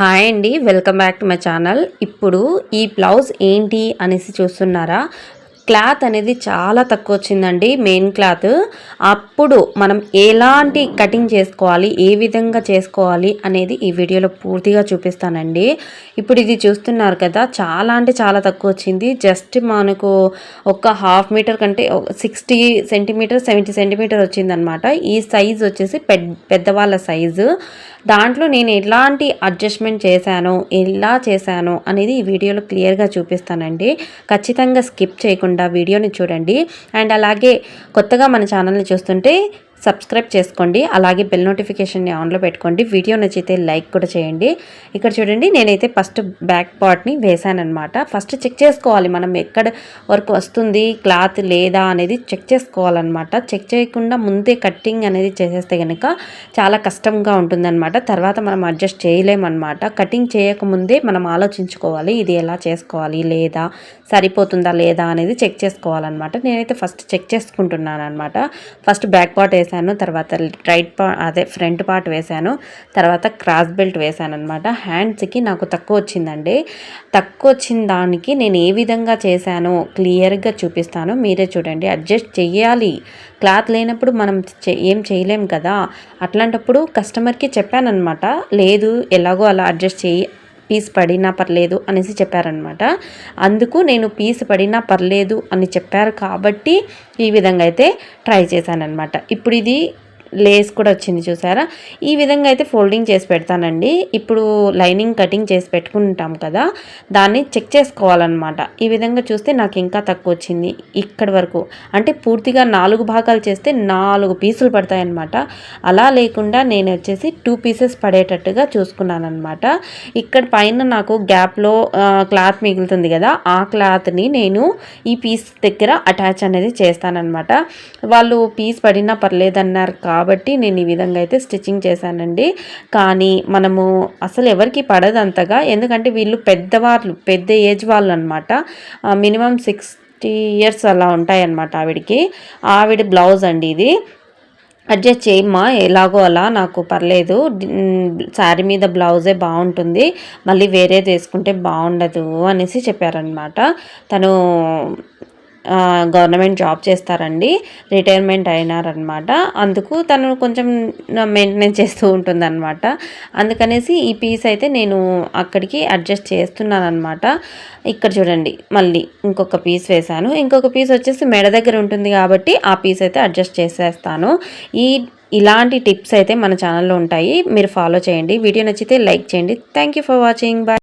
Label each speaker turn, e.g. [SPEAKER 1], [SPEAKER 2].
[SPEAKER 1] Hi అండి. Welcome back to my channel. ఇప్పుడు ఈ బ్లౌజ్ ఏంటి అనేసి చూస్తున్నారా? క్లాత్ అనేది చాలా తక్కువ వచ్చిందండి మెయిన్ క్లాత్. అప్పుడు మనం ఎలాంటి కటింగ్ చేసుకోవాలి ఏ విధంగా చేసుకోవాలి అనేది ఈ వీడియోలో పూర్తిగా చూపిస్తానండి. ఇప్పుడు ఇది చూస్తున్నారు కదా చాలా అంటే చాలా తక్కువ వచ్చింది జస్ట్ మనకు ఒక హాఫ్ మీటర్ కంటే సిక్స్టీ సెంటీమీటర్ సెవెంటీ సెంటీమీటర్ వచ్చిందనమాట. ఈ సైజ్ వచ్చేసి పెద్దవాళ్ళ సైజు. దాంట్లో నేను ఎలాంటి అడ్జస్ట్మెంట్ చేశాను ఎలా చేశాను అనేది ఈ వీడియోలో క్లియర్గా చూపిస్తానండి. ఖచ్చితంగా స్కిప్ చేయకుండా వీడియోని చూడండి. అండ్ అలాగే కొత్తగా మన ఛానల్ని చూస్తుంటే సబ్స్క్రైబ్ చేసుకోండి. అలాగే బెల్ నోటిఫికేషన్ని ఆన్లో పెట్టుకోండి. వీడియో నచ్చితే లైక్ కూడా చేయండి. ఇక్కడ చూడండి నేనైతే ఫస్ట్ బ్యాక్ పార్ట్ని వేశానమాట ఫస్ట్ చెక్ చేసుకోవాలి. మనం ఎక్కడ వరకు వస్తుంది క్లాత్ లేదా అనేది చెక్ చేసుకోవాలన్నమాట. చెక్ చేయకుండా ముందే కట్టింగ్ అనేది చేసేస్తే కనుక చాలా కష్టంగా ఉంటుందన్నమాట. తర్వాత మనం అడ్జస్ట్ చేయలేమన్నమాట. కటింగ్ చేయకముందే మనం ఆలోచించుకోవాలి. ఇది ఎలా చేసుకోవాలి? లేదా సరిపోతుందా లేదా అనేది చెక్ చేసుకోవాలన్నమాట. నేనైతే ఫస్ట్ చెక్ చేసుకుంటున్నాను అనమాట ఫస్ట్ బ్యాక్ పార్ట్ వేశాను తర్వాత రైట్ పా అదే ఫ్రంట్ పార్ట్ వేసాను తర్వాత క్రాస్ బెల్ట్ వేసాను అనమాట హ్యాండ్స్కి నాకు తక్కువ వచ్చిందండి. తక్కువ వచ్చిన దానికి నేను ఏ విధంగా చేశానో క్లియర్గా చూపిస్తాను. మీరే చూడండి అడ్జస్ట్ చేయాలి. క్లాత్ లేనప్పుడు మనం ఏం చేయలేం కదా. అట్లాంటప్పుడు కస్టమర్కి చెప్పానమాట లేదు ఎలాగో అలా అడ్జస్ట్ చేయి పీస్ పడినా పర్లేదు అనేసి చెప్పారనమాట అందుకు నేను పీస్ పడినా పర్లేదు అని చెప్పారు కాబట్టి ఈ విధంగా అయితే ట్రై చేశానమాట ఇప్పుడు ఇది లేస్ కూడా వచ్చింది చూసారా? ఈ విధంగా అయితే ఫోల్డింగ్ చేసి పెడతానండి. ఇప్పుడు లైనింగ్ కటింగ్ చేసి పెట్టుకుంటాం కదా దాన్ని చెక్ చేసుకోవాలన్నమాట. ఈ విధంగా చూస్తే నాకు ఇంకా తక్కువ వచ్చింది ఇక్కడి వరకు. అంటే పూర్తిగా నాలుగు భాగాలు చేస్తే నాలుగు పీసులు పడతాయన్నమాట. అలా లేకుండా నేను వచ్చేసి టూ పీసెస్ పడేటట్టుగా చూసుకున్నాను అనమాట ఇక్కడ పైన నాకు గ్యాప్లో క్లాత్ మిగులుతుంది కదా ఆ క్లాత్ని నేను ఈ పీస్ దగ్గర అటాచ్ అనేది చేస్తానన్నమాట. వాళ్ళు పీస్ పడినా పర్లేదన్నారు కా కాబట్టి నేను ఈ విధంగా అయితే స్టిచ్చింగ్ చేశానండి. కానీ మనము అసలు ఎవరికి పడదు అంతగా ఎందుకంటే వీళ్ళు పెద్దవాళ్ళు పెద్ద ఏజ్ వాళ్ళు అనమాట మినిమం సిక్స్టీ ఇయర్స్ అలా ఉంటాయన్నమాట ఆవిడికి. ఆవిడ బ్లౌజ్ అండి ఇది. అడ్జస్ట్ చేయమ్మా ఎలాగో అలా నాకు పర్లేదు. శారీ మీద బ్లౌజే బాగుంటుంది. మళ్ళీ వేరేది వేసుకుంటే బాగుండదు అనేసి చెప్పారనమాట తను గవర్నమెంట్ జాబ్ చేస్తారండి. రిటైర్మెంట్ అయినారనమాట. అందుకు తను కొంచెం మెయింటెనెన్స్ చేస్తూ ఉంటుందన్నమాట అందుకనేసి ఈ పీస్ అయితే నేను అక్కడికి అడ్జస్ట్ చేస్తున్నాను అనమాట ఇక్కడ చూడండి మళ్ళీ ఇంకొక పీస్ వేశాను. ఇంకొక పీస్ వచ్చేసి మెడ దగ్గర ఉంటుంది కాబట్టి ఆ పీస్ అయితే అడ్జస్ట్ చేసేస్తాను. ఈ ఇలాంటి టిప్స్ అయితే మన ఛానల్లో ఉంటాయి. మీరు ఫాలో చేయండి. వీడియో నచ్చితే లైక్ చేయండి. Thank for watching. బాయ్.